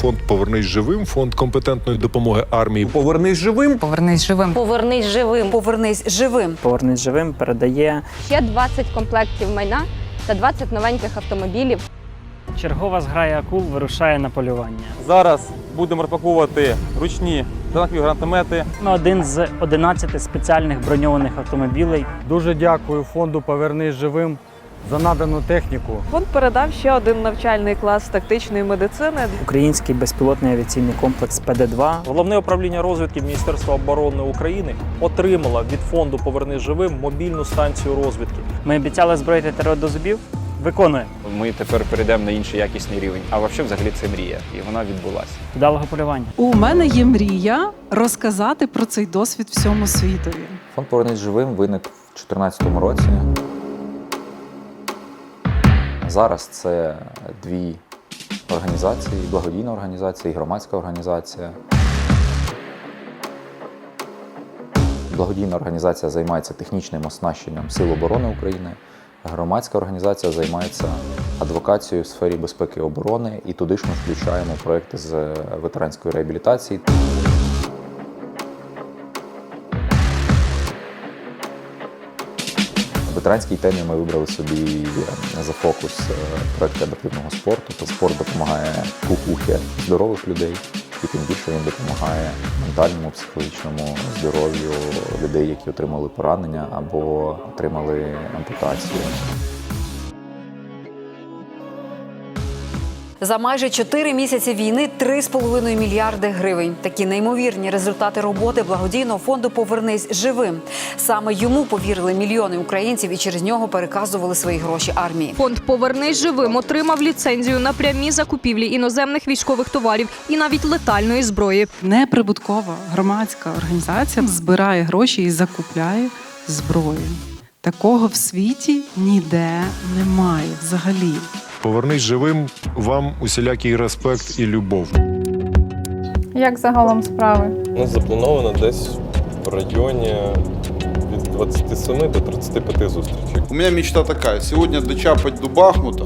фонд Повернись живим, фонд компетентної допомоги армії. Повернись живим. Повернись живим. Повернись живим. Повернись живим. Повернись живим передає Ще 20 комплектів майна та 20 новеньких автомобілів. чергова зграя акул вирушає на полювання. Зараз будемо розпаковувати ручні танкові гранатомети. Ми один з 11 спеціальних броньованих автомобілей. Дуже дякую фонду Повернись живим за надану техніку. Фонд передав ще один навчальний клас тактичної медицини. Український безпілотний авіаційний комплекс ПД-2 Головне управління розвідки Міністерства оборони України отримало від фонду Повернись живим мобільну станцію розвідки. Ми обіцяли зброїти терор до зубів. Виконуємо. Ми тепер перейдемо на інший якісний рівень. А взагалі, взагалі це мрія, і вона відбулася. Вдалого полювання. У мене є мрія розказати про цей досвід всьому світові. Фонд Повернись живим виник в 2014 році. Зараз це дві організації: благодійна організація і громадська організація. Благодійна організація займається технічним оснащенням Сил оборони України. Громадська організація займається адвокацією в сфері безпеки і оборони, і туди ж ми включаємо проекти з ветеранської реабілітації. Ветеранській темі ми вибрали собі е, за фокус е, адаптивного спорту. То спорт допомагає пухухи здорових людей, і тим більше він допомагає ментальному, психологічному здоров'ю людей, які отримали поранення або отримали ампутацію. За майже 4 місяці війни 3,5 мільярди гривень. Такі неймовірні результати роботи благодійного фонду Повернись живим. Саме йому повірили мільйони українців і через нього переказували свої гроші армії. Фонд Повернись живим отримав ліцензію на прямі закупівлі іноземних військових товарів і навіть летальної зброї. Неприбуткова громадська організація збирає гроші і закупляє зброю. Такого в світі ніде немає взагалі. Повернись живим. Вам усілякий респект і любов. Як загалом справи? У нас заплановано десь в районі від 27 до 35 зустрічей. У мене мечта така: сьогодні дочапать до Бахмута,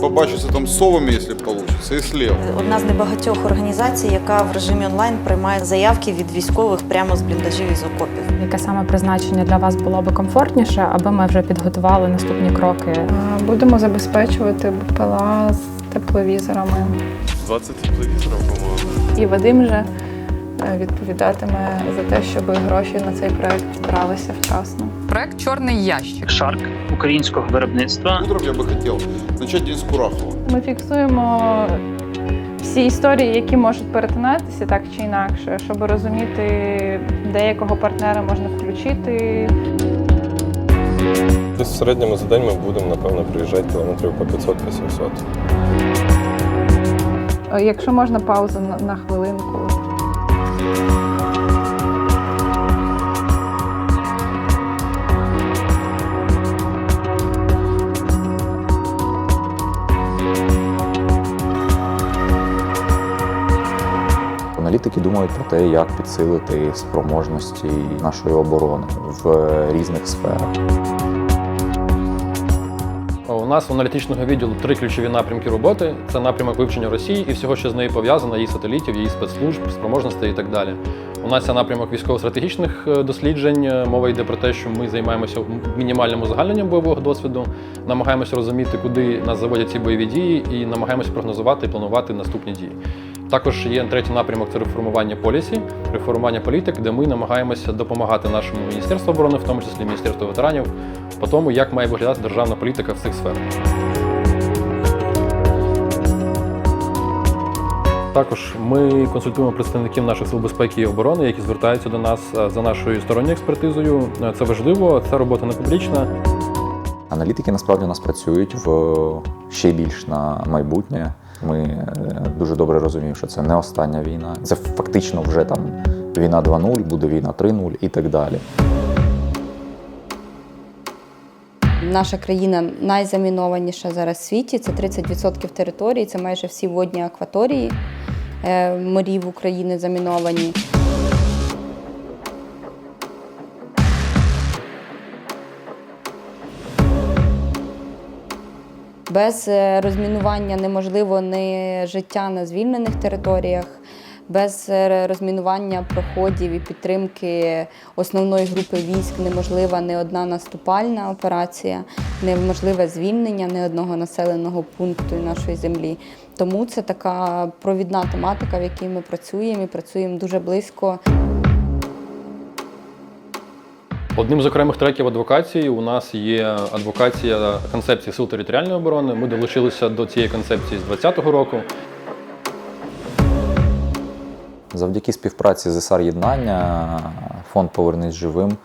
побачуся там с совами, якщо получится, и слів. Одна з небагатьох організацій, яка в режимі онлайн приймає заявки від військових прямо з бліндажів і з окопів. Яке саме призначення для вас було би комфортніше, аби ми вже підготували наступні кроки? Будемо забезпечувати БПЛА з тепловізорами. 20 тепловізорів, по-моєму. І Вадим же е, відповідатиме за те, щоб гроші на цей проект збиралися вчасно. Проект Чорний ящик. Шарк українського виробництва. Утром я бы хотел начать день с Курахова. Ми фіксуємо всі історії, які можуть перетинатися так чи інакше, щоб розуміти, де якого партнера можна включити. Десь в середньому за день ми будемо, напевно, приїжджати кілометрів по 500-800. Е, Якщо можна паузу на хвилинку. Аналітики думають про те, як підсилити спроможності нашої оборони в різних сферах. У нас у аналітичного відділу три ключові напрямки роботи: це напрямок вивчення Росії і всього, що з нею пов'язано, її сателітів, її спецслужб, спроможностей і так далі. У нас є напрямок військово-стратегічних е, досліджень. Е, Мова йде про те, що ми займаємося мінімальним узагальненням бойового досвіду, намагаємося розуміти, куди нас заводять ці бойові дії, і намагаємося прогнозувати і планувати наступні дії. Також є третій напрямок це реформування полісі, реформування політик, де ми намагаємося допомагати нашому міністерству оборони, в тому числі Міністерству ветеранів, по тому, як має виглядати державна політика в цих сферах. Також ми консультуємо представників наших сил безпеки і оборони, які звертаються до нас е, за нашою сторонньою експертизою. Е, Це важливо, це робота не публічна. Аналітики насправді у нас працюють в ще більш на майбутнє. Ми е, дуже добре розуміємо, що це не остання війна. Це фактично вже там війна 2.0, буде війна 3.0 і так далі. Наша країна найзамінованіша зараз в світі. Це 30% території, це майже всі водні акваторії е, морів України заміновані. Без е, розмінування неможливо не життя на звільнених територіях, без е, розмінування проходів і підтримки основної групи військ неможлива не одна наступальна операція, неможливе звільнення не одного населеного пункту нашої землі. Тому це така провідна тематика, в якій ми працюємо і працюємо дуже близько. Одним з окремих треків адвокації у нас є адвокація концепції сил територіальної оборони. Ми долучилися до цієї концепції з 2020 року. Завдяки співпраці з СР єднання фонд Повернись живим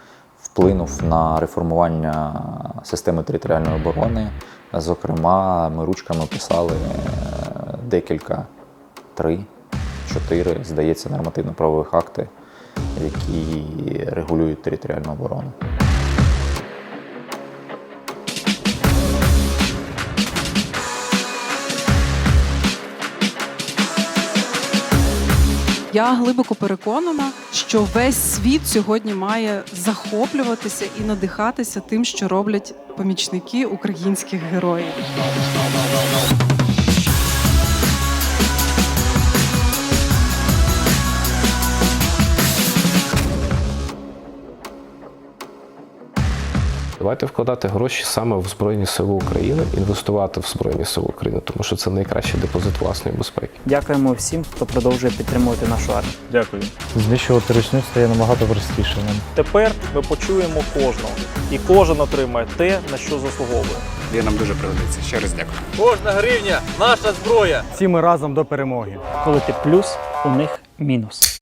вплинув на реформування системи територіальної оборони. Зокрема, ми ручками писали е, декілька, три, чотири, здається, нормативно-правових акти, які регулюють територіальну оборону. Я глибоко переконана, що весь світ сьогодні має захоплюватися і надихатися тим, що роблять помічники українських героїв. Давайте вкладати гроші саме в Збройні Сили України, інвестувати в Збройні Сили України, тому що це найкращий депозит власної безпеки. Дякуємо всім, хто продовжує підтримувати нашу армію. Дякую. Знищувати ручник стає набагато простіше. Нам. Тепер ми почуємо кожного, і кожен отримає те, на що заслуговує. Він нам дуже пригодиться. Ще раз дякую. Кожна гривня наша зброя. Всі ми разом до перемоги. Коли ти плюс, у них мінус.